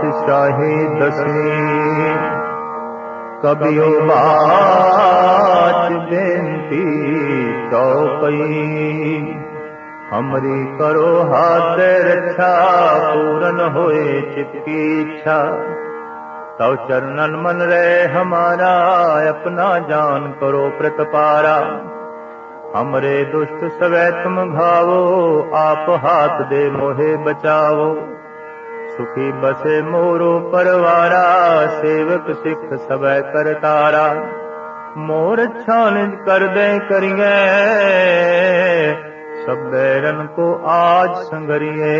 पातशाही दसवीं। कबियो बात बेनती चौपई। हमरी करो हाथ रक्षा, पूरन होए चित की इच्छा। तव चरणन मन रहे हमारा, अपना जान करो प्रतपारा हमरे दुष्ट सवै तुम आप हाथ दे मोहे बचावो। सुखी बसे मोरो परवारा, सेवक सिख सब कर तारा। मोर छान कर दे करिए, सब बैरन को आज संगरिए।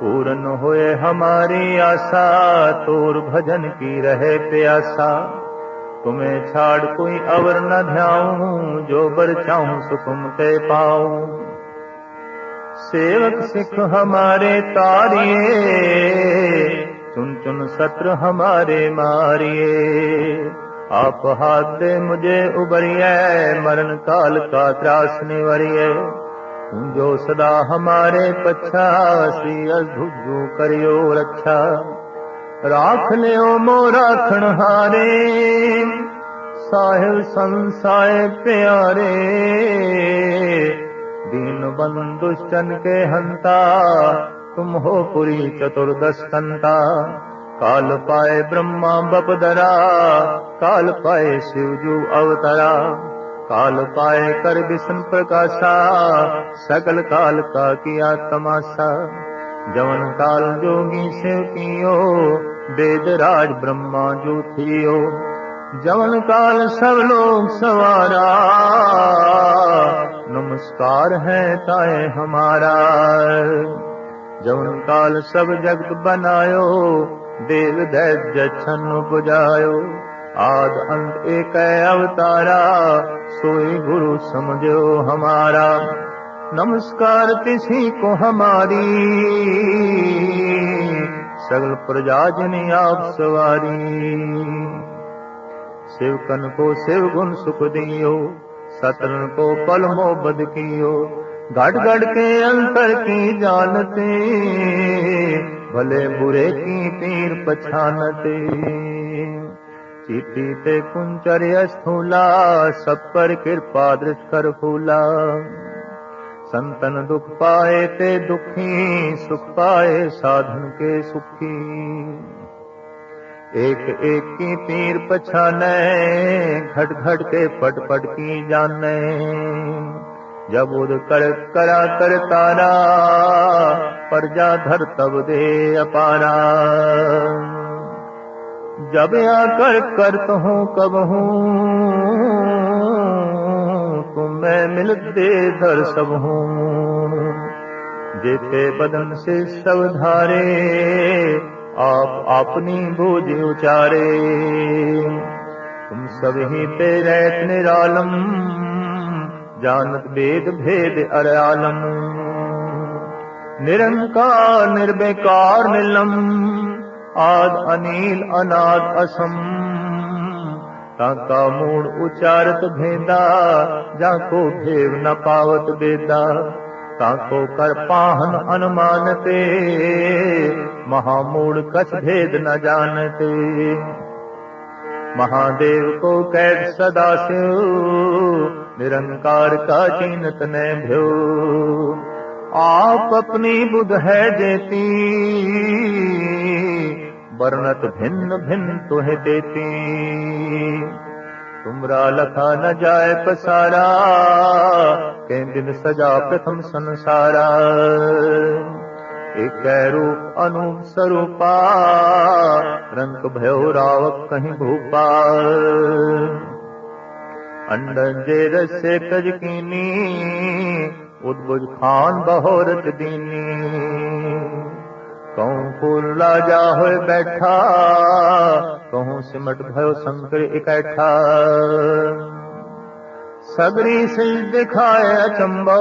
पूर्ण होए हमारी आशा, तोर भजन की रहे प्यासा। तुम्हें छाड़ कोई अवर न ध्याऊं, जो बर चाहूँ सुकुम ते पाऊँ। सेवक सिख हमारे तारिए चुन चुन सत्र हमारे मारिए आप हाथ दे मुझे उबरिए मरण काल का त्रास निवरिए जो सदा हमारे पच्छा श्री अधुजू करियो रक्षा राख लियो मोराखण हारे साहिब संसाय प्यारे दीन बंदुष्टन के हंता, तुम हो पुरी चतुर्दश काल पाए ब्रह्मा बपदरा काल पाए शिवजू अवतरा। काल पाए कर विष्णु प्रकाशा, सकल काल का किया तमाशा। जवन काल जोगी शिव कियो वेद राज ब्रह्मा जो थियो। जवन काल सब लोग सवारा नमस्कार है ताए हमारा। जवन काल सब जगत बनायो, देव दैत्य छन्न बुझायो आद अंत एक अवतारा, सोई गुरु समझो हमारा। नमस्कार किसी को हमारी। सगल प्रजा जनी आप सवारी। शिवकन को शिव गुण सुख दियो। सतरन को पल मोहब्बत कियो घट घट के अंतर की जानते भले बुरे की पीर पछानते चीटी पे कुंचर स्थूला सब पर कृपा दृष्ट कर फूला संतन दुख पाए ते दुखी सुख पाए साधन के सुखी एक एक की पीर पछाने, घट घट के पट पट की जाने। जब उद कर करा कर तारा पर जा धर तब दे अपारा। जब आकर करत हूँ कब हूँ तुम मैं मिलते दर सब हूँ। जेते बदन से सब धारे आप अपनी बोझ उचारे। तुम ही पे रहत निरालम, जानत वेद भेद अरयालम निरंकार, निर्विकार निलम आद अनिल, अनाद असम। ताका मूड उचारत भेदा, जाको भेव न पावत बेदा। ताको कर पाहन अनुमानते महामूड कछ भेद न जानते महादेव को कैद सदा से निरंकार का चिन्हत न भ्यो आप अपनी बुध है जेती वर्णत भिन्न भिन्न तुह देती ਤੁਮਰਾ ਲਖਾ ਨ ਜਾਏ ਪਸਾਰਾ ਕਹਿੰਦਿਨ ਸਜਾ ਪ੍ਰਥਮ ਸੰਸਾਰਾ। ਏਕੈ ਰੂਪ ਅਨੂਪ ਸਰੂਪਾ, ਰੰਗ ਭਇਓ ਰਾਵਕ ਕਹੀਂ ਭੂਪਾ। ਅੰਡਨ ਜੇ ਰਸੇ ਕਜ ਕੀਨੀ, ਉਦਬੁਜ ਖਾਨ ਬਹੋਰਤ ਦੀਨੀ। दीनी कहूँ फूल राजा हो बैठा कहूँ सिमट भयो शंकर इकट्ठा सगरी से दिखाए अचंबो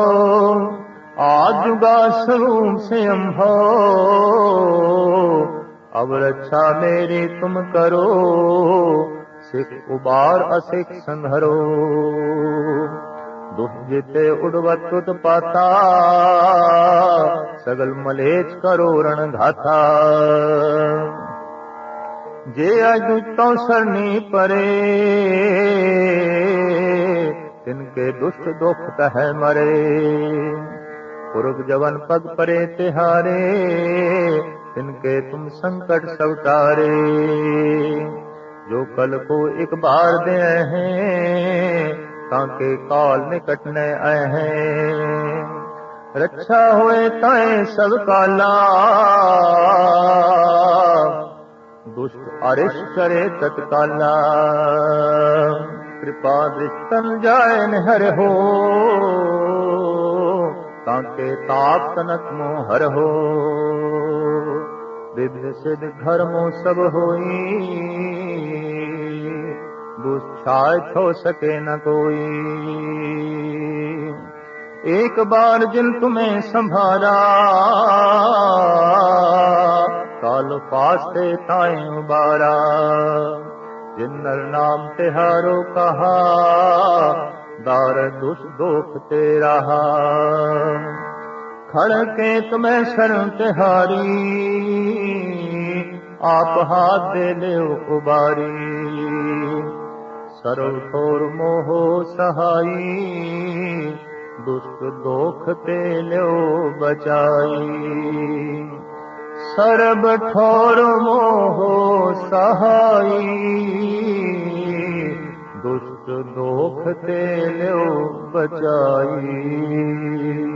आज जुगा स्वरूप से अम्भो अब रक्षा मेरी तुम करो सिख उबार असिख संघरो दुष्ट जिते उड़वत उत्पाता सगल मलेच करो रण घाता जे अजुतो सरनी परे, तिनके दुष्ट दुख तह मरे। पुरुष जवन पग परे तिहारे, तिनके तुम संकट सब टारे जो कल को एक बार दे हैं, ताके काल निकट न आए हैं। रक्षा होए ताए सब काला दुष्ट अरिश करे तत्काला कृपा दृष्टन जाय हर हो। ताके ताप तनक मोहर हो। विविध सिद्ध घर मो सब होई। दुष्छाय छो सके न कोई। एक बार जिन तुम्हें संभारा काल फास्ते ताए उबारा। जिन्नर नाम तिहारो कहा दार दुष दोख तेरा खड़के तुम्हें शरण तिहारी, आप हाथ दे ले उबारी। सरल ठोर मोहो सहाई दुष्ट दोख ते लो बचाई। सरब ठोर मोह सहाई। दुष्ट दोख ते लो बचाई